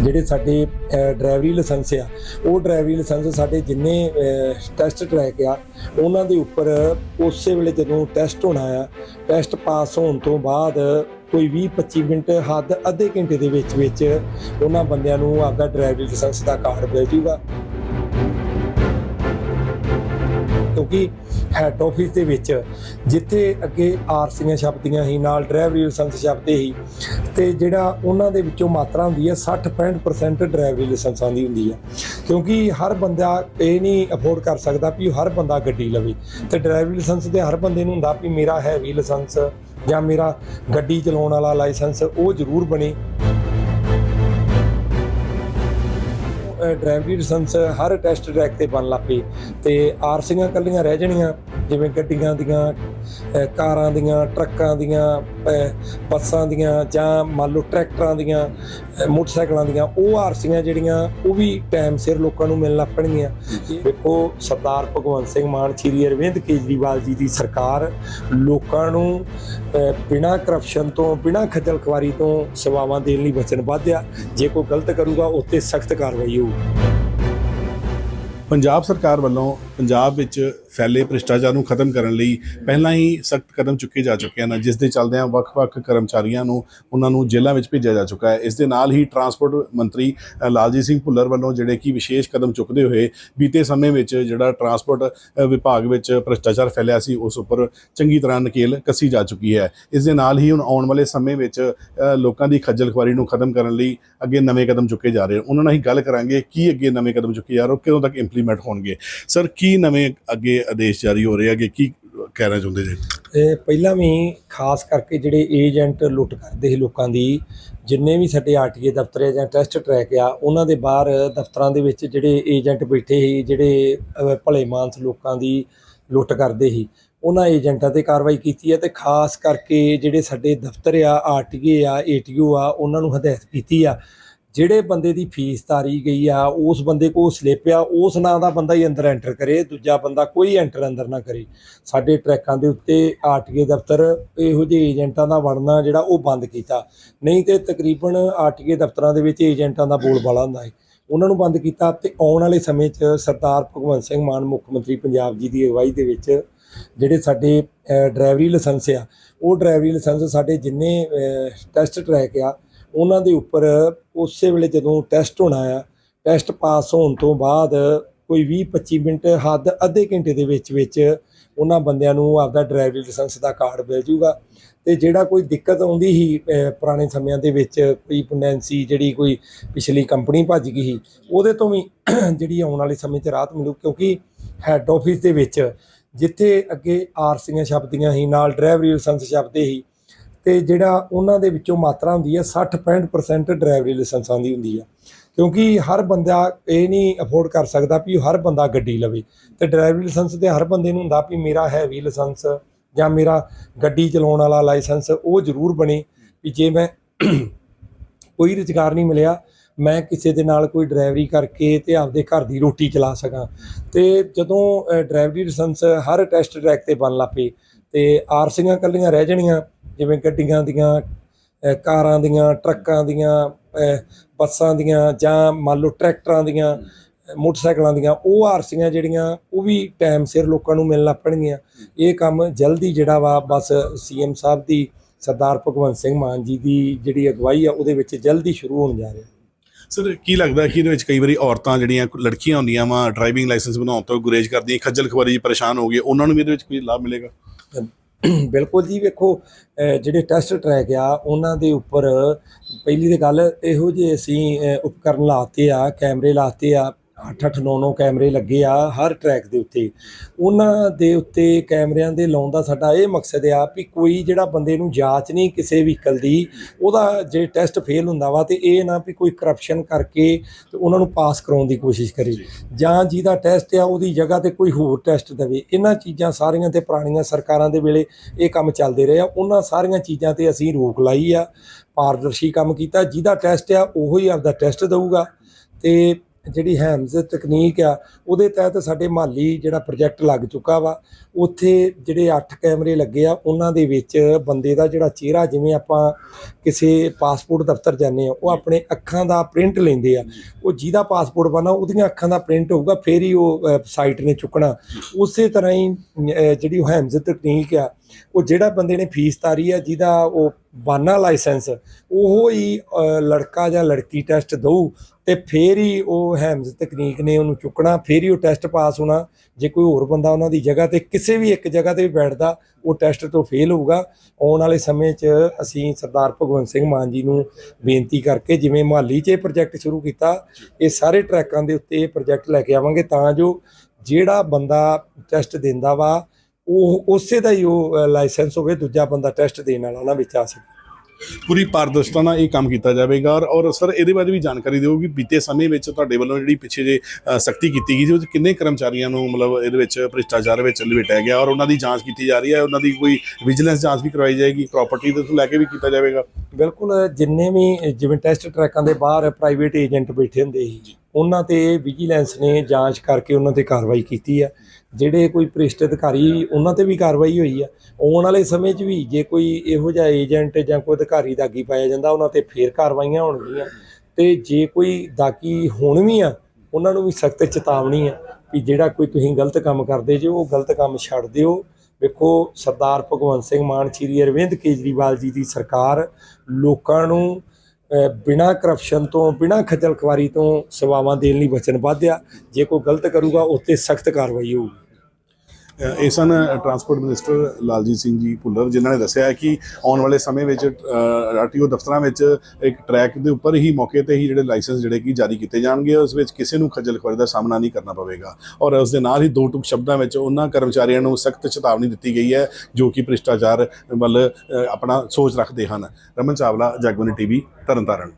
ਜਿਹੜੇ ਸਾਡੇ ਅ, ਡਰਾਈਵਰੀ ਲਾਇਸੈਂਸ ਆ ਉਹ ਡਰਾਈਵਰੀ ਲਾਇਸੈਂਸ ਸਾਡੇ ਜਿੰਨੇ ਟੈਸਟ ਟਰੈਕ ਆ ਉਹਨਾਂ ਦੇ ਉੱਪਰ ਉਸੇ ਵੇਲੇ ਜਦੋਂ ਟੈਸਟ ਹੋਣਾ ਆ ਟੈਸਟ ਪਾਸ ਹੋਣ ਤੋਂ ਬਾਅਦ ਕੋਈ 20 25 ਮਿੰਟ ਹੱਦ ਅੱਧੇ ਘੰਟੇ ਦੇ ਵਿੱਚ ਵਿੱਚ ਉਹਨਾਂ ਬੰਦਿਆਂ ਨੂੰ ਆਪਦਾ ਡਰਾਈਵਰੀ ਲਾਇਸੈਂਸ ਦਾ ਕਾਰਡ ਮਿਲ ਜੂਗਾ। ਕਿਉਂਕਿ ਹੈੱਡ ਆਫਿਸ ਦੇ ਵਿੱਚ, ਜਿੱਥੇ ਅੱਗੇ ਆਰਸੀਆਂ ਛਪਦੀਆਂ ਸੀ, ਨਾਲ ਡਰਾਈਵਰੀ ਲਾਇਸੈਂਸ ਛਪਦੇ ਸੀ, ਤੇ ਜਿਹੜਾ ਉਹਨਾਂ ਦੇ ਵਿੱਚੋਂ ਮਾਤਰਾ ਹੁੰਦੀ ਹੈ 60 65% ਡਰਾਈਵਰੀ ਲਾਇਸੈਂਸਾਂ ਦੀ ਹੁੰਦੀ ਹੈ। ਕਿਉਂਕਿ ਹਰ ਬੰਦਾ ਇਹ ਨਹੀਂ ਅਫੋਰਡ ਕਰ ਸਕਦਾ ਵੀ ਹਰ ਬੰਦਾ ਗੱਡੀ ਲਵੇ। ਤੇ ਡਰਾਈਵਰੀ ਲਾਇਸੈਂਸ ਤੇ ਹਰ ਬੰਦੇ ਨੂੰ ਹੁੰਦਾ ਵੀ ਮੇਰਾ ਹੈਵੀ ਲਾਇਸੈਂਸ ਜਾਂ ਮੇਰਾ ਗੱਡੀ ਚਲਾਉਣ ਵਾਲਾ ਲਾਇਸੈਂਸ ਉਹ ਜ਼ਰੂਰ ਬਣੇ। ਡਰਾਈਵਰੀ ਲਾਇਸੈਂਸ ਹਰ ਟੈਸਟ ਟਰੈਕ ਤੇ ਬਣ ਲੱਪੇ ਤੇ ਆਰਸੀਆਂ ਕੱਲੀਆਂ ਰਹਿ ਜਾਣੀਆਂ। ਜਿਵੇਂ ਗੱਡੀਆਂ ਦੀਆਂ ਕਾਰਾਂ ਦੀਆਂ ਟਰੱਕਾਂ ਦੀਆਂ ਬੱਸਾਂ ਦੀਆਂ ਜਾਂ ਮੰਨ ਲਓ ਟਰੈਕਟਰਾਂ ਦੀਆਂ ਮੋਟਰਸਾਈਕਲਾਂ ਦੀਆਂ ਉਹ ਆਰਸੀਆਂ ਜਿਹੜੀਆਂ ਉਹ ਵੀ ਟਾਈਮ ਸਿਰ ਲੋਕਾਂ ਨੂੰ ਮਿਲਣ ਲੱਪਣਗੀਆਂ ਦੇਖੋ ਸਰਦਾਰ ਭਗਵੰਤ ਸਿੰਘ ਮਾਨ ਸ਼੍ਰੀ ਅਰਵਿੰਦ ਕੇਜਰੀਵਾਲ ਜੀ ਦੀ ਸਰਕਾਰ ਲੋਕਾਂ ਨੂੰ ਬਿਨਾਂ ਕਰਪਸ਼ਨ ਤੋਂ ਬਿਨਾਂ ਖੱਜਲ ਖਵਾਰੀ ਤੋਂ ਸੇਵਾਵਾਂ ਦੇਣ ਲਈ ਵਚਨਬੱਧ ਆ ਜੇ ਕੋਈ ਗਲਤ ਕਰੂਗਾ ਉੱਤੇ ਸਖਤ ਕਾਰਵਾਈ ਹੋਊ। ਪੰਜਾਬ ਸਰਕਾਰ ਵੱਲੋਂ ਪੰਜਾਬ ਵਿੱਚ ਫੈਲੇ ਭ੍ਰਿਸ਼ਟਾਚਾਰ ਨੂੰ ਖਤਮ ਕਰਨ ਲਈ ਪਹਿਲਾਂ ਹੀ ਸਖਤ ਕਦਮ ਚੁੱਕੇ ਜਾ ਚੁੱਕੇ ਹਨ, ਜਿਸ ਦੇ ਚੱਲਦਿਆਂ ਵੱਖ-ਵੱਖ ਕਰਮਚਾਰੀਆਂ ਨੂੰ, ਉਹਨਾਂ ਨੂੰ ਜੇਲ੍ਹਾਂ ਵਿੱਚ ਭੇਜਿਆ ਜਾ ਚੁੱਕਾ ਹੈ। ਇਸ ਦੇ ਨਾਲ ਹੀ ਟਰਾਂਸਪੋਰਟ ਮੰਤਰੀ ਲਾਲਜੀਤ ਸਿੰਘ ਭੁੱਲਰ ਵੱਲੋਂ ਜਿਹੜੇ ਕਿ ਵਿਸ਼ੇਸ਼ ਕਦਮ ਚੁੱਕਦੇ ਹੋਏ ਬੀਤੇ ਸਮੇਂ ਵਿੱਚ ਜਿਹੜਾ ਟਰਾਂਸਪੋਰਟ ਵਿਭਾਗ ਵਿੱਚ ਭ੍ਰਿਸ਼ਟਾਚਾਰ ਫੈਲਿਆ ਸੀ, ਉਸ ਉੱਪਰ ਚੰਗੀ ਤਰ੍ਹਾਂ ਨਕੇਲ ਕੱਸੀ ਜਾ ਚੁੱਕੀ ਹੈ। ਇਸ ਦੇ ਨਾਲ ਹੀ ਹੁਣ ਆਉਣ ਵਾਲੇ ਸਮੇਂ ਵਿੱਚ ਲੋਕਾਂ ਦੀ ਖੱਜਲ ਖੁਆਰੀ ਨੂੰ ਖਤਮ ਕਰਨ ਲਈ ਅੱਗੇ ਨਵੇਂ ਕਦਮ ਚੁੱਕੇ ਜਾ ਰਹੇ ਹਨ। ਉਹਨਾਂ ਨਾਲ ਹੀ ਗੱਲ ਕਰਾਂਗੇ, ਕੀ ਅੱਗੇ ਨਵੇਂ ਕਦਮ ਚੁੱਕੇ ਜਾ ਰਹੇ ਹੋ, ਕਦੋਂ ਤੱਕ ਇੰਪਲੀਮੈਂਟ ਹੋਣਗੇ? ਸਰ ਕੀ ਨਵੇਂ ਅੱਗੇ ਆਦੇਸ਼ ਜਾਰੀ ਹੋ ਰਹੇ ਹੈਗੇ? ਕੀ ਕਹਿਣਾ ਚਾਹੁੰਦੇ ਜੀ? ਇਹ ਪਹਿਲਾਂ ਵੀ ਖਾਸ ਕਰਕੇ ਜਿਹੜੇ ਏਜੰਟ ਲੁੱਟ ਕਰਦੇ ਸੀ ਲੋਕਾਂ ਦੀ, ਜਿੰਨੇ ਵੀ ਸਾਡੇ ਆਰਟੀਏ ਦਫ਼ਤਰ ਜਾਂ ਟੈਸਟ ਟਰੈਕ ਆ, ਉਹਨਾਂ ਦੇ ਬਾਹਰ ਦਫ਼ਤਰਾਂ ਦੇ ਵਿੱਚ ਜਿਹੜੇ ਏਜੰਟ ਬੈਠੇ ਸੀ, ਜਿਹੜੇ ਭਲੇ ਮਾਨਸ ਲੋਕਾਂ ਦੀ ਲੁੱਟ ਕਰਦੇ ਸੀ, ਉਹਨਾਂ ਏਜੰਟਾਂ ਤੇ ਕਾਰਵਾਈ ਕੀਤੀ ਹੈ ਤੇ ਖਾਸ ਕਰਕੇ ਜਿਹੜੇ ਸਾਡੇ ਦਫ਼ਤਰ ਆ, ਆਰਟੀਏ ਆ, ਏਟੀਓ ਆ, ਉਹਨਾਂ ਨੂੰ ਹਦਾਇਤ ਕੀਤੀ ਆ ਜਿਹੜੇ ਬੰਦੇ ਦੀ ਫੀਸ ਤਾਰੀ ਗਈ ਆ, ਉਸ ਬੰਦੇ ਕੋਲ ਸਲਿੱਪ ਆ, ਉਸ ਨਾਂ ਦਾ ਬੰਦਾ ਹੀ ਅੰਦਰ ਐਂਟਰ ਕਰੇ, ਦੂਜਾ ਬੰਦਾ ਕੋਈ ਐਂਟਰ ਅੰਦਰ ਨਾ ਕਰੇ। ਸਾਡੇ ਟਰੈਕਾਂ ਦੇ ਉੱਤੇ ਆਰਟੀਏ ਦਫ਼ਤਰ ਇਹੋ ਜਿਹੇ ਏਜੰਟਾਂ ਦਾ ਵੜਨਾ ਜਿਹੜਾ ਉਹ ਬੰਦ ਕੀਤਾ। ਨਹੀਂ ਤੇ ਤਕਰੀਬਨ ਆਰਟੀਏ ਦਫ਼ਤਰਾਂ ਦੇ ਵਿੱਚ ਏਜੰਟਾਂ ਦਾ ਬੋਲਬਾਲਾ ਹੁੰਦਾ ਹੈ ਉਹਨਾਂ ਨੂੰ ਬੰਦ ਕੀਤਾ ਤੇ ਆਉਣ ਵਾਲੇ ਸਮੇਂ 'ਚ ਸਰਦਾਰ ਭਗਵੰਤ ਸਿੰਘ ਮਾਨ, ਮੁੱਖ ਮੰਤਰੀ ਪੰਜਾਬ ਜੀ ਦੀ ਅਗਵਾਈ ਦੇ ਵਿੱਚ ਜਿਹੜੇ ਸਾਡੇ ਡਰਾਈਵਰੀ ਲਾਇਸੈਂਸ ਆ, ਉਹ ਡਰਾਈਵਰੀ ਲਾਇਸੈਂਸ ਸਾਡੇ ਜਿੰਨੇ ਟੈਸਟ ਟਰੈਕ ਆ ਉਹਨਾਂ ਦੇ ਉੱਪਰ ਉਸੇ ਵੇਲੇ ਜਦੋਂ ਟੈਸਟ ਹੋਣਾ ਆ ਟੈਸਟ ਪਾਸ ਹੋਣ ਤੋਂ ਬਾਅਦ ਕੋਈ 20 25 ਮਿੰਟ ਹੱਦ ਅੱਧੇ ਘੰਟੇ ਦੇ ਵਿੱਚ ਵਿੱਚ ਉਹਨਾਂ ਬੰਦਿਆਂ ਨੂੰ ਆਪਦਾ ਡਰਾਈਵਿੰਗ ਲਾਇਸੈਂਸ ਦਾ ਕਾਰਡ ਮਿਲ ਜੂਗਾ ਤੇ ਜਿਹੜਾ ਕੋਈ ਦਿੱਕਤ ਆਉਂਦੀ ਸੀ ਪੁਰਾਣੇ ਸਮਿਆਂ ਦੇ ਵਿੱਚ ਕੋਈ ਪੁਨੈਂਸੀ ਜਿਹੜੀ ਕੋਈ ਪਿਛਲੀ ਕੰਪਨੀ ਭੱਜ ਗਈ ਸੀ, ਉਹਦੇ ਤੋਂ ਵੀ ਜਿਹੜੀ ਆਉਣ ਵਾਲੇ ਸਮੇਂ 'ਚ ਰਾਹਤ ਮਿਲੂ ਕਿਉਂਕਿ ਹੈੱਡ ਆਫਿਸ ਦੇ ਵਿੱਚ ਜਿੱਥੇ ਅੱਗੇ ਆਰਸੀਆਂ ਛਪਦੀਆਂ ਸੀ, ਨਾਲ ਡਰਾਈਵਰੀ ਲਾਇਸੈਂਸ ਛਪਦੇ ਸੀ ਤੇ ਜਿਹੜਾ ਉਹਨਾਂ ਦੇ ਵਿੱਚੋਂ ਮਾਤਰਾ ਹੁੰਦੀ ਹੈ 60 65% ਡਰਾਈਵਰੀ ਲਾਇਸੈਂਸਾਂ ਦੀ ਹੁੰਦੀ ਹੈ। ਕਿਉਂਕਿ ਹਰ ਬੰਦਾ ਇਹ ਨਹੀਂ ਅਫੋਰਡ ਕਰ ਸਕਦਾ ਵੀ ਹਰ ਬੰਦਾ ਗੱਡੀ ਲਵੇ। ਤੇ ਡਰਾਈਵਰੀ ਲਾਇਸੈਂਸ ਤੇ ਹਰ ਬੰਦੇ ਨੂੰ ਹੁੰਦਾ ਵੀ ਮੇਰਾ ਹੈਵੀ ਲਾਇਸੈਂਸ ਜਾਂ ਮੇਰਾ ਗੱਡੀ ਚਲਾਉਣ ਵਾਲਾ ਲਾਇਸੈਂਸ ਉਹ ਜ਼ਰੂਰ ਬਣੇ ਵੀ ਜੇ ਮੈਂ ਕੋਈ ਰੁਜ਼ਗਾਰ ਨਹੀਂ ਮਿਲਿਆ, ਮੈਂ ਕਿਸੇ ਦੇ ਨਾਲ ਕੋਈ ਡਰਾਈਵਰੀ ਕਰਕੇ ਤੇ ਆਪਦੇ ਘਰ ਦੀ ਰੋਟੀ ਚਲਾ ਸਕਾਂ। ਤੇ ਜਦੋਂ ਡਰਾਈਵਰੀ ਲਾਇਸੈਂਸ ਹਰ ਟੈਸਟ ਟਰੈਕ ਤੇ ਬਣ ਲੱਪੇ ਤੇ ਆਰਸੀਆਂ ਕੱਲੀਆਂ ਰਹਿ ਜਾਣੀਆਂ ਜਿਵੇਂ ਗੱਡੀਆਂ ਦੀਆਂ ਅ, ਕਾਰਾਂ ਦੀਆਂ ਟਰੱਕਾਂ ਦੀਆਂ ਅ, ਬੱਸਾਂ ਦੀਆਂ ਜਾਂ ਮੰਨ ਲਓ ਟਰੈਕਟਰਾਂ ਦੀਆਂ ਅ, ਮੋਟਰਸਾਈਕਲਾਂ ਦੀਆਂ ਉਹ ਆਰਸੀਆਂ ਜਿਹੜੀਆਂ ਉਹ ਵੀ ਟਾਈਮ ਸਿਰ ਲੋਕਾਂ ਨੂੰ ਮਿਲਣ ਲੱਪਣਗੀਆਂ ਇਹ ਕੰਮ ਜਲਦੀ ਜਿਹੜਾ ਵਾ ਬਸ ਸੀਐਮ ਸਾਹਿਬ ਦੀ ਸਰਦਾਰ ਭਗਵੰਤ ਸਿੰਘ ਮਾਨ ਜੀ ਦੀ ਜਿਹੜੀ ਅਗਵਾਈ ਆ ਉਹਦੇ ਵਿੱਚ ਜਲਦੀ ਸ਼ੁਰੂ ਹੋਣ ਜਾ ਰਿਹਾ। ਸਰ ਕੀ ਲੱਗਦਾ ਕਿ ਇਹਦੇ ਵਿੱਚ ਕਈ ਵਾਰੀ ਔਰਤਾਂ ਜਿਹੜੀਆਂ ਲੜਕੀਆਂ ਹੁੰਦੀਆਂ ਵਾ ਡਰਾਈਵਿੰਗ ਲਾਇਸੈਂਸ ਬਣਾਉਣ ਤੋਂ ਗੁਰੇਜ਼ ਕਰਦੀਆਂ ਖੱਜਲ ਖੁਆਰੀ 'ਚ ਪਰੇਸ਼ਾਨ ਹੋ ਗਏ ਉਹਨਾਂ ਨੂੰ ਵੀ ਇਹਦੇ ਵਿੱਚ ਕੋਈ ਲਾਭ ਮਿਲੇਗਾ? ਬਿਲਕੁਲ ਜੀ ਵੇਖੋ ਜਿਹੜੇ ਟੈਸਟ ਟਰੈਕ ਆ, ਉਹਨਾਂ ਦੇ ਉੱਪਰ ਪਹਿਲੀ ਤੇ ਗੱਲ ਇਹੋ ਜਿਹੇ ਅਸੀਂ ਉਪਕਰਨ ਲਾਤੇ ਆ, ਕੈਮਰੇ ਲਾਤੇ ਆ 8-8 9-9 ਕੈਮਰੇ ਲੱਗੇ ਆ ਹਰ ਟਰੈਕ ਦੇ ਉੱਤੇ। ਉਹਨਾਂ ਦੇ ਉੱਤੇ ਕੈਮਰਿਆਂ ਦੇ ਲਾਉਣ ਦਾ ਸਾਡਾ ਇਹ ਮਕਸਦ ਆ ਵੀ ਕੋਈ ਜਿਹੜਾ ਬੰਦੇ ਨੂੰ ਜਾਂਚ ਨਹੀਂ ਕਿਸੇ ਵਹੀਕਲ ਦੀ ਉਹਦਾ ਜੇ ਟੈਸਟ ਫੇਲ ਹੁੰਦਾ ਵਾ ਤੇ ਇਹ ਨਾ ਵੀ ਕੋਈ ਕਰਪਸ਼ਨ ਕਰਕੇ ਤੇ ਉਹਨਾਂ ਨੂੰ ਪਾਸ ਕਰਾਉਣ ਦੀ ਕੋਸ਼ਿਸ਼ ਕਰੇ। ਜਾਂ। ਜਿਹਦਾ ਟੈਸਟ ਆ ਉਹਦੀ ਜਗ੍ਹਾ ਤੇ ਕੋਈ ਹੋਰ ਟੈਸਟ ਦੇਵੇ। ਇਹਨਾਂ ਚੀਜ਼ਾਂ ਸਾਰੀਆਂ ਤੇ ਪੁਰਾਣੀਆਂ ਸਰਕਾਰਾਂ ਦੇ ਵੇਲੇ ਇਹ ਕੰਮ ਚੱਲਦੇ ਰਹੇ ਆ। ਉਹਨਾਂ ਸਾਰੀਆਂ ਚੀਜ਼ਾਂ ਤੇ ਅਸੀਂ ਰੋਕ ਲਾਈ ਆ ਪਾਰਦਰਸ਼ੀ ਕੰਮ ਕੀਤਾ। ਜਿਹਦਾ ਟੈਸਟ ਆ ਉਹੋ ਹੀ ਆਪਦਾ ਟੈਸਟ ਦਊਗਾ। ਤੇ ਜਿਹੜੀ ਹੈਮਜ਼ ਤਕਨੀਕ ਆ ਉਹਦੇ ਤਹਿਤ ਸਾਡੇ ਮਾਲੀ ਜਿਹੜਾ ਪ੍ਰੋਜੈਕਟ ਲੱਗ ਚੁੱਕਾ ਵਾ ਉੱਥੇ ਜਿਹੜੇ 8 ਕੈਮਰੇ ਲੱਗੇ ਆ ਉਹਨਾਂ ਦੇ ਵਿੱਚ ਬੰਦੇ ਦਾ ਜਿਹੜਾ ਚਿਹਰਾ ਜਿਵੇਂ ਆਪਾਂ ਕਿਸੇ ਪਾਸਪੋਰਟ ਦਫ਼ਤਰ ਜਾਂਦੇ ਆ ਉਹ ਆਪਣੇ ਅੱਖਾਂ ਦਾ ਪ੍ਰਿੰਟ ਲੈਂਦੇ ਆ। ਉਹ ਜਿਹਦਾ ਪਾਸਪੋਰਟ ਬਣਾ ਉਹਦੀਆਂ ਅੱਖਾਂ ਦਾ ਪ੍ਰਿੰਟ ਹੋਊਗਾ ਫਿਰ ਹੀ ਉਹ ਸਾਈਟ ਨੇ ਚੁੱਕਣਾ। ਉਸੇ ਤਰ੍ਹਾਂ ਹੀ ਜਿਹੜੀ ਉਹ ਹੈਮਜ਼ ਤਕਨੀਕ ਆ ਉਹ ਜਿਹੜਾ ਬੰਦੇ ਨੇ ਫੀਸ ਤਾਰੀ ਆ, ਜਿਹਦਾ ਉਹ ਬਾਨਾ ਲਾਇਸੈਂਸ, ਉਹ ਹੀ ਲੜਕਾ ਜਾਂ ਲੜਕੀ ਟੈਸਟ ਦਊ ਤੇ ਫੇਰ ਹੀ ਉਹ ਹੈਮਜ਼ ਤਕਨੀਕ ਨੇ ਉਹਨੂੰ ਚੁੱਕਣਾ, ਫੇਰ ਹੀ ਉਹ ਟੈਸਟ ਪਾਸ ਹੋਣਾ। ਜੇ ਕੋਈ ਹੋਰ ਬੰਦਾ ਉਹਨਾਂ ਦੀ ਜਗ੍ਹਾ ਤੇ, ਕਿਸੇ ਵੀ ਇੱਕ ਜਗ੍ਹਾ ਤੇ ਵੀ ਬੈਠਦਾ, ਉਹ ਟੈਸਟ ਤੋਂ ਫੇਲ ਹੋਊਗਾ। ਆਉਣ ਵਾਲੇ ਸਮੇਂ 'ਚ ਅਸੀਂ ਸਰਦਾਰ ਭਗਵੰਤ ਸਿੰਘ ਮਾਨ ਜੀ ਨੂੰ ਬੇਨਤੀ ਕਰਕੇ ਜਿਵੇਂ ਮੁਹਾਲੀ 'ਚ ਇਹ ਪ੍ਰੋਜੈਕਟ ਸ਼ੁਰੂ ਕੀਤਾ, ਇਹ ਸਾਰੇ ਟਰੈਕਾਂ ਦੇ ਉੱਤੇ ਇਹ ਪ੍ਰੋਜੈਕਟ ਲੈ ਕੇ ਆਵਾਂਗੇ ਤਾਂ ਜੋ ਜਿਹੜਾ ਬੰਦਾ ਟੈਸਟ ਦਿੰਦਾ ਵਾ ਉਹ ਉਸੇ ਦਾ ਹੀ ਉਹ ਲਾਇਸੈਂਸ ਹੋਵੇ, ਦੂਜਾ ਬੰਦਾ ਟੈਸਟ ਦੇਣ ਵਾਲਾ ਉਹਨਾਂ ਵਿੱਚ ਆ ਸਕੇ। ਪੂਰੀ ਪਾਰਦਰਸ਼ਤਾ ਨਾਲ ਇਹ ਕੰਮ ਕੀਤਾ ਜਾਵੇਗਾ ਔਰ- ਔਰ ਸਰ ਇਹਦੇ ਬਾਰੇ ਵੀ ਜਾਣਕਾਰੀ ਦਿਓ ਕਿ ਬੀਤੇ ਸਮੇਂ ਵਿੱਚ ਤੁਹਾਡੇ ਵੱਲੋਂ ਜਿਹੜੀ ਪਿੱਛੇ ਜੇ ਸਖਤੀ ਕੀਤੀ ਗਈ ਸੀ ਉਹ 'ਚ ਕਿੰਨੇ ਕਰਮਚਾਰੀਆਂ ਨੂੰ ਮਤਲਬ ਇਹਦੇ ਵਿੱਚ ਭ੍ਰਿਸ਼ਟਾਚਾਰ ਵਿੱਚ ਲਪੇਟਿਆ ਗਿਆ ਔਰ ਉਹਨਾਂ ਦੀ ਜਾਂਚ ਕੀਤੀ ਜਾ ਰਹੀ ਹੈ, ਉਹਨਾਂ ਦੀ ਕੋਈ ਵਿਜੀਲੈਂਸ ਜਾਂਚ ਵੀ ਕਰਵਾਈ ਜਾਏਗੀ ਪ੍ਰਾਪਰਟੀ ਦੇ ਤੋਂ ਲੈ ਕੇ ਵੀ ਕੀਤਾ ਜਾਵੇਗਾ? ਬਿਲਕੁਲ ਜਿੰਨੇ ਵੀ ਜਿਵੇਂ ਟੈਸਟ ਟਰੈਕਾਂ ਦੇ ਬਾਹਰ ਪ੍ਰਾਈਵੇਟ ਏਜੰਟ ਬੈਠੇ ਹੁੰਦੇ ਸੀ ਉਹਨਾਂ ਤੇ ਵਿਜੀਲੈਂਸ ਨੇ ਜਾਂਚ ਕਰਕੇ ਉਹਨਾਂ ਤੇ ਕਾਰਵਾਈ ਕੀਤੀ ਆ। ਜਿਹੜੇ ਕੋਈ ਭ੍ਰਿਸ਼ਟ ਅਧਿਕਾਰੀ ਉਹਨਾਂ ਤੇ ਵੀ ਕਾਰਵਾਈ ਹੋਈ ਆ। ਆਉਣ ਵਾਲੇ ਸਮੇਂ 'ਚ ਵੀ ਜੇ ਕੋਈ ਇਹੋ ਜਿਹਾ ਏਜੰਟ ਜਾਂ ਕੋਈ ਅਧਿਕਾਰੀ ਦਾਗੀ ਪਾਇਆ ਜਾਂਦਾ ਉਹਨਾਂ ਤੇ ਫੇਰ ਕਾਰਵਾਈਆਂ ਹੋਣਗੀਆਂ। ਤੇ ਜੇ ਕੋਈ ਦਾਗੀ ਹੁਣ ਵੀ ਆ ਉਹਨਾਂ ਨੂੰ ਵੀ ਸਖਤ ਚੇਤਾਵਨੀ ਆ ਵੀ ਜਿਹੜਾ ਕੋਈ ਤੁਸੀਂ ਗਲਤ ਕੰਮ ਕਰਦੇ ਜੇ ਉਹ ਗਲਤ ਕੰਮ ਛੱਡ ਦਿਓ। ਵੇਖੋ ਸਰਦਾਰ ਭਗਵੰਤ ਸਿੰਘ ਮਾਨ ਸ਼੍ਰੀ ਅਰਵਿੰਦ ਕੇਜਰੀਵਾਲ ਜੀ ਦੀ ਸਰਕਾਰ ਲੋਕਾਂ ਨੂੰ ਅਹ, ਬਿਨਾਂ ਕਰਪਸ਼ਨ ਤੋਂ ਬਿਨਾਂ ਖੱਜਲ ਖਵਾਰੀ ਤੋਂ ਸੇਵਾਵਾਂ ਦੇਣ ਲਈ ਵਚਨਬੱਧ ਆ। ਜੇ ਕੋਈ ਗਲਤ ਕਰੂਗਾ ਉਸ ਤੇ ਸਖਤ ਕਾਰਵਾਈ ਹੋਊਗੀ। ਇਹ ਸਨ ਟਰਾਂਸਪੋਰਟ ਮਿਨਿਸਟਰ ਲਾਲਜੀਤ ਸਿੰਘ ਜੀ ਭੁੱਲਰ, ਜਿਨ੍ਹਾਂ ਨੇ ਦੱਸਿਆ ਕਿ ਆਉਣ ਵਾਲੇ ਸਮੇਂ ਵਿੱਚ ਆਰਟੀਓ ਦਫ਼ਤਰਾਂ ਵਿੱਚ ਇੱਕ ਟਰੈਕ ਦੇ ਉੱਪਰ ਹੀ ਮੌਕੇ ਤੇ ਹੀ ਜਿਹੜੇ ਲਾਇਸੈਂਸ ਜਿਹੜੇ ਕਿ ਜਾਰੀ ਕੀਤੇ ਜਾਣਗੇ, ਉਸ ਵਿੱਚ ਕਿਸੇ ਨੂੰ ਖੱਜਲ ਖੁਆਰੀ ਦਾ ਸਾਹਮਣਾ ਨਹੀਂ ਕਰਨਾ ਪਵੇਗਾ। ਔਰ ਉਸ ਦੇ ਨਾਲ ਹੀ ਦੋ ਟੁਕ ਸ਼ਬਦਾਂ ਵਿੱਚ ਉਹਨਾਂ ਕਰਮਚਾਰੀਆਂ ਨੂੰ ਸਖਤ ਚੇਤਾਵਨੀ ਦਿੱਤੀ ਗਈ ਹੈ, ਜੋ ਕਿ ਭ੍ਰਿਸ਼ਟਾਚਾਰ ਵੱਲ ਆਪਣਾ ਸੋਚ ਰੱਖਦੇ ਹਨ। ਰਮਨ ਚਾਵਲਾ ਜਗਬਾਨੀ ਟੀਵੀ, ਤਰਨਤਾਰਨ।